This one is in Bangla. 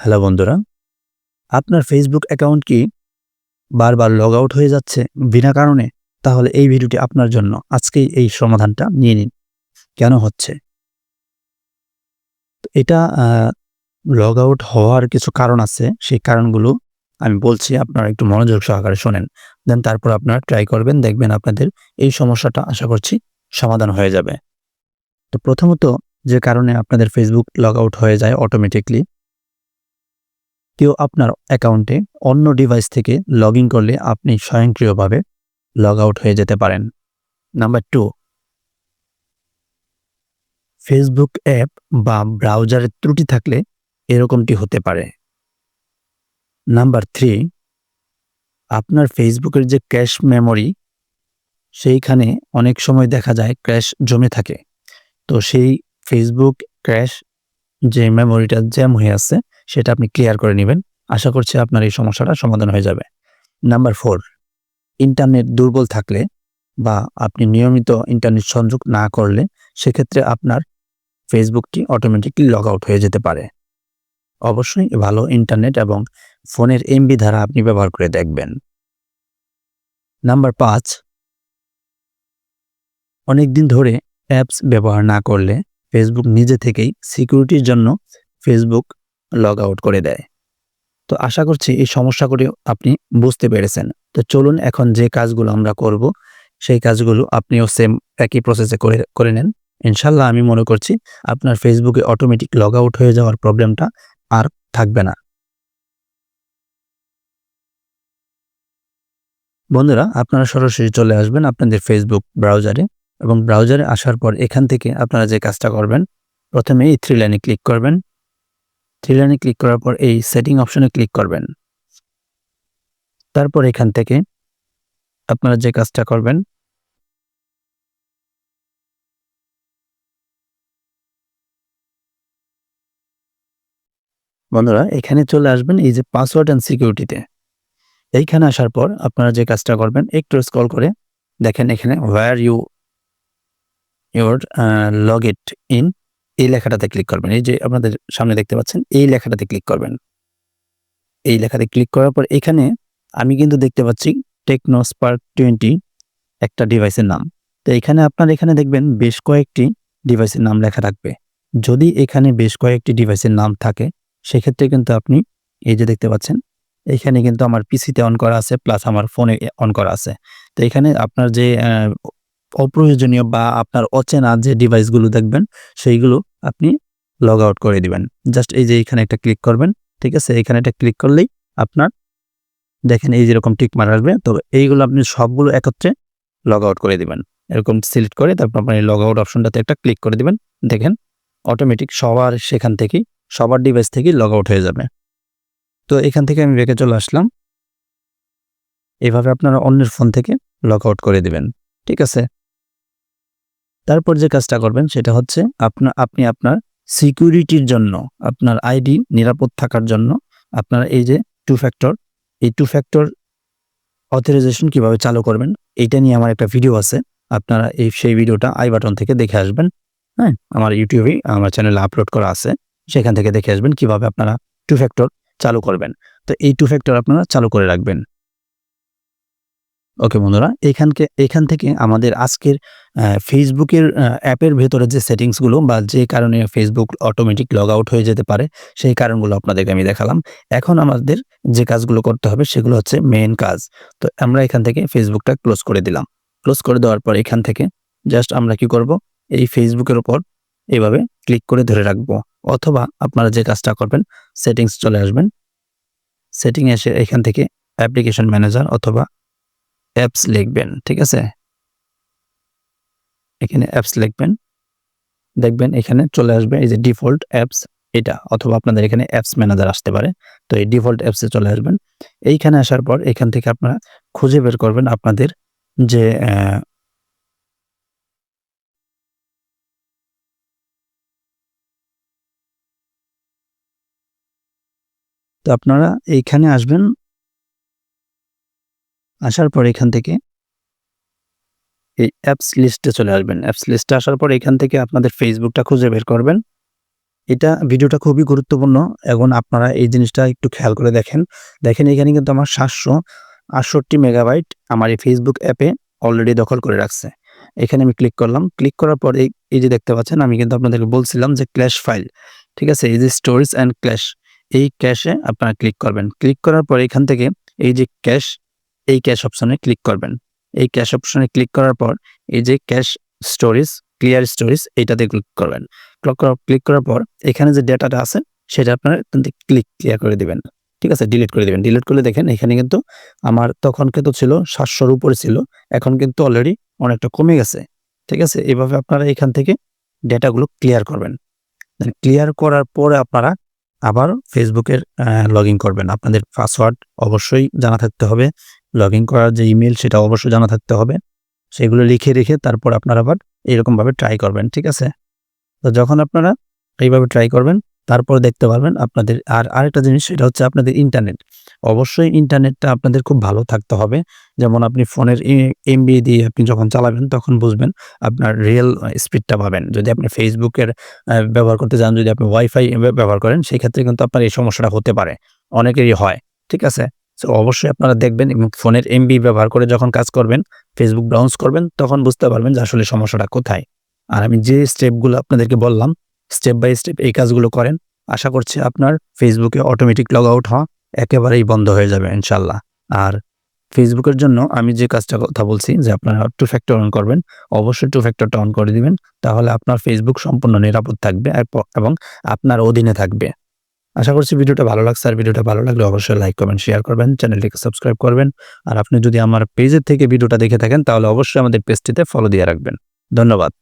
হ্যালো বন্ধুরা, আপনার ফেসবুক অ্যাকাউন্ট কি বারবার লগ আউট হয়ে যাচ্ছে বিনা কারণে? তাহলে এই ভিডিওটি আপনার জন্য। আজকেই এই সমাধানটা নিয়ে নিন। কেন হচ্ছে? এটা লগ আউট হওয়ার কিছু কারণ আছে। সেই কারণগুলো আমি বলছি, আপনারা একটু মনোযোগ সহকারে শোনেন। দেন তারপর আপনারা ট্রাই করবেন, দেখবেন আপনাদের এই সমস্যাটা আশা করছি সমাধান হয়ে যাবে। তো প্রথমত যে কারণে আপনাদের ফেসবুক লগ আউট হয়ে যায় অটোমেটিকলি কেউ আপনার অ্যাকাউন্টে অন্য ডিভাইস থেকে লগ করলে আপনি স্বয়ংক্রিয়ভাবে লগ আউট হয়ে যেতে পারেন। নাম্বার টু, ফেসবুক অ্যাপ বা ব্রাউজারের ত্রুটি থাকলে এরকমটি হতে পারে। নাম্বার থ্রি, আপনার ফেসবুকের যে ক্যাশ মেমোরি, সেইখানে অনেক সময় দেখা যায় ক্র্যাশ জমে থাকে। তো সেই ফেসবুক ক্র্যাশ যে মেমোরিটা জ্যাম হয়ে আছে সেটা আপনি ক্লিয়ার করে নেবেন। আশা করছি আপনার এই সমস্যাটা সমাধান হয়ে যাবে। নাম্বার ফোর ইন্টারনেট দুর্বল থাকলে বা আপনি নিয়মিত ইন্টারনেট সংযোগ না করলে সেক্ষেত্রে আপনার ফেসবুকটি অটোমেটিকলি লগ আউট হয়ে যেতে পারে। অবশ্যই ভালো ইন্টারনেট এবং ফোনের এমবি ধারা আপনি ব্যবহার করে দেখবেন। নাম্বার পাঁচ, অনেকদিন ধরে অ্যাপস ব্যবহার না করলে ফেসবুক নিজে থেকেই সিকিউরিটির জন্য ফেসবুক লগ আউট করে দেয়। তো আশা করছি এই সমস্যাগুলি আপনি বুঝতে পেরেছেন। তো চলুন এখন যে কাজগুলো আমরা করব, সেই কাজগুলো আপনিও সেম একই প্রসেসে করে করে নেন। ইনশাল্লাহ আমি মনে করছি আপনার ফেসবুকে অটোমেটিক লগ আউট হয়ে যাওয়ার প্রবলেমটা আর থাকবে না। বন্ধুরা, আপনারা সরাসরি চলে আসবেন আপনাদের ফেসবুক ব্রাউজারে এবং ব্রাউজারে আসার পর এখান থেকে আপনারা যে কাজটা করবেন, প্রথমে এই থ্রি লাইনে ক্লিক করবেন। লাইনে ক্লিক করার পর এই সেটিং অপশনে ক্লিক করবেন। তারপর এখান থেকে আপনারা যে কাজটা করবেন, বন্ধুরা এখানে চলে আসবেন এই যে পাসওয়ার্ড অ্যান্ড সিকিউরিটিতে এইখানে আসার পর আপনারা যে কাজটা করবেন, একটু স্ক্রল করে দেখেন এখানে where you your log it in এই লেখাটাতে ক্লিক করবেন। এই যে আপনাদের সামনে দেখতে পাচ্ছেন, এই লেখাটাতে ক্লিক করবেন। এই লেখাতে ক্লিক করার পর এখানে আমি কিন্তু দেখতে পাচ্ছি টেকনো স্পার্ক টোয়েন্টি একটা ডিভাইসের নাম। তো এখানে আপনার এখানে দেখবেন বেশ কয়েকটি ডিভাইসের নাম লেখা থাকবে। যদি এখানে বেশ কয়েকটি ডিভাইসের নাম থাকে, সেক্ষেত্রে কিন্তু আপনি এই যে দেখতে পাচ্ছেন, এখানে কিন্তু আমার পিসিতে অন করা আছে প্লাস আমার ফোনে অন করা আছে। তো এখানে আপনার যে অপ্রয়োজনীয় বা আপনার অচেনা যে ডিভাইসগুলো দেখবেন, সেইগুলো আপনি লগ আউট করে দিবেন। জাস্ট এই যে এখানে একটা ক্লিক করবেন, ঠিক আছে? এখানে একটা ক্লিক করলেই আপনার, দেখেন এই যেরকম টিক মার আসবে, তো এইগুলো আপনি সবগুলো একত্রে লগ আউট করে দিবেন। এরকম সিলেক্ট করে তারপর আপনি লগ আউট অপশনটাতে একটা ক্লিক করে দিবেন। দেখেন অটোমেটিক সবার সেখান থেকেই, সবার ডিভাইস থেকেই লগ আউট হয়ে যাবে। তো এখান থেকে আমি বেঁকে চলে আসলাম। এভাবে আপনারা অন্যের ফোন থেকে লগ আউট করে দিবেন, ঠিক আছে? তারপর যে কাজটা করবেন সেটা হচ্ছে আপনার আপনি আপনার সিকিউরিটির জন্য, আপনার আইডি নিরাপদ থাকার জন্য আপনার এই যে টু ফ্যাক্টর এই টু ফ্যাক্টর অথরাইজেশন কীভাবে চালু করবেন, এইটা নিয়ে আমার একটা ভিডিও আছে। আপনারা এই, সেই ভিডিওটা আই বাটন থেকে দেখে আসবেন। হ্যাঁ আমার ইউটিউবে আমার চ্যানেলে আপলোড করা আছে। সেখান থেকে দেখে আসবেন কীভাবে আপনারা টু ফ্যাক্টর চালু করবেন। তো এই টু ফ্যাক্টর আপনারা চালু করে রাখবেন। ওকে বন্ধুরা, এখানকে, এখান থেকে আমাদের আজকের ফেসবুকের অ্যাপের ভেতরে যে সেটিংসগুলো বা যে কারণে ফেসবুক অটোমেটিক লগ আউট হয়ে যেতে পারে, সেই কারণগুলো আপনাদেরকে আমি দেখালাম। এখন আমাদের যে কাজগুলো করতে হবে সেগুলো হচ্ছে মেন কাজ। তো আমরা এখান থেকে ফেসবুকটা ক্লোজ করে দিলাম। ক্লোজ করে দেওয়ার পর এখান থেকে জাস্ট আমরা কি করব? এই ফেসবুকের ওপর এইভাবে ক্লিক করে ধরে রাখব। অথবা আপনারা যে কাজটা করবেন সেটিংস চলে আসবেন। সেটিং এসে এখান থেকে অ্যাপ্লিকেশন ম্যানেজার অথবা অ্যাপস লিখবেন, ঠিক আছে? এখানে অ্যাপস লিখবেন। দেখবেন এখানে চলে আসবে এই যে ডিফল্ট অ্যাপস এটা অথবা আপনাদের এখানে অ্যাপস ম্যানেজার আসতে পারে। তো এই ডিফল্ট অ্যাপসে চলে আসবেন। এইখানে আসার পর এখান থেকে আপনারা খুঁজে বের করবেন আপনাদের যে তো আপনারা এইখানে আসবেন। আসার পর এখান থেকে এই অ্যাপস লিস্টে চলে আসবেন। অ্যাপস লিস্টে আসার পর এখান থেকে আপনাদের ফেসবুকটা খুঁজে বের করবেন। এটা ভিডিওটা খুবই গুরুত্বপূর্ণ, এখন আপনারা এই জিনিসটা একটু খেয়াল করে দেখেন। দেখেন এখানে কিন্তু আমার সাতশো আটষট্টি মেগাবাইট আমার এই ফেসবুক অ্যাপে অলরেডি দখল করে রাখছে। এখানে আমি ক্লিক করলাম। ক্লিক করার পর এই যে দেখতে পাচ্ছেন, আমি কিন্তু আপনাদেরকে বলছিলাম যে ক্ল্যাশ ফাইল ঠিক আছে? এই যে স্টোরেজ অ্যান্ড ক্ল্যাশ এই ক্যাশে আপনারা ক্লিক করবেন। ক্লিক করার পর এখান থেকে এই যে ক্যাশ এই ক্যাশ অপশনে ক্লিক করবেন। এই ক্যাশ অপশনে ক্লিক করার পর এই যে ক্যাশ স্টোরেজ ক্লিয়ার স্টোরেজ এইটাতে ক্লিক করবেন। ক্লিক করার পর এখানে যে ডেটাটা আছে, সেটা আপনার ক্লিক ক্লিয়ার করে দিবেন। ঠিক আছে? ডিলিট করে দিবেন। ডিলিট করলে দেখেন এখানে কিন্তু আমার তখন কিন্তু ছিল সাতশোর উপরে ছিল, এখন কিন্তু অলরেডি অনেকটা কমে গেছে। ঠিক আছে? এভাবে আপনারা এখান থেকে ডেটাগুলো ক্লিয়ার করবেন। ক্লিয়ার করার পরে আপনারা আবার ফেসবুকের লগ ইন করবেন। আপনাদের পাসওয়ার্ড অবশ্যই জানা থাকতে হবে। লগ ইন করার যে ইমেল সেটা অবশ্যই জানা থাকতে হবে। সেগুলো লিখে রেখে তারপর আপনারা আবার এরকমভাবে ট্রাই করবেন, ঠিক আছে? তো যখন আপনারা এইভাবে ট্রাই করবেন তারপর দেখতে পারবেন আপনাদের, আর আরেকটা জিনিস সেটা হচ্ছে আপনাদের ইন্টারনেট অবশ্যই ইন্টারনেটটা আপনাদের খুব ভালো থাকতে হবে। যেমন আপনি ফোনের এমবি দিয়ে আপনি যখন চালাবেন তখন বুঝবেন আপনার রিয়েল স্পিডটা পাবেন। যদি আপনি ফেসবুকের ব্যবহার করতে যান যদি আপনি ওয়াইফাই ব্যবহার করেন, সেই ক্ষেত্রে কিন্তু আপনার এই সমস্যাটা হতে পারে। অনেকেরই হয়, ঠিক আছে? তো অবশ্যই আপনারা দেখবেন এবং ফোনের এমবি ব্যবহার করে যখন কাজ করবেন ফেসবুক ব্রাউজ করবেন, তখন বুঝতে পারবেন যে আসলে সমস্যাটা কোথায়। আর আমি যে স্টেপগুলো আপনাদেরকে বললাম স্টেপ বাই স্টেপ এই কাজগুলো করেন। আশা করছি আপনার ফেসবুকে অটোমেটিক লগ আউট হওয়া একেবারেই বন্ধ হয়ে যাবে ইনশাল্লাহ আর ফেসবুকের জন্য আমি যে কাজটা কথা বলছি যে আপনারা টু ফ্যাক্টর অন করবেন, অবশ্যই টু ফ্যাক্টরটা অন করে দিবেন, তাহলে আপনার ফেসবুক সম্পূর্ণ নিরাপদ থাকবে এবং আপনার অধীনে থাকবে। আশা করছি ভিডিওটা ভালো লাগছে, আর ভিডিওটা ভালো লাগলে অবশ্যই লাইক করবেন শেয়ার করবেন, চ্যানেলটিকে সাবস্ক্রাইব করবেন। আর আপনি যদি আমার পেজের থেকে ভিডিওটা দেখে থাকেন, তাহলে অবশ্যই আমাদের পেজটিতে ফলো দিয়ে রাখবেন। ধন্যবাদ।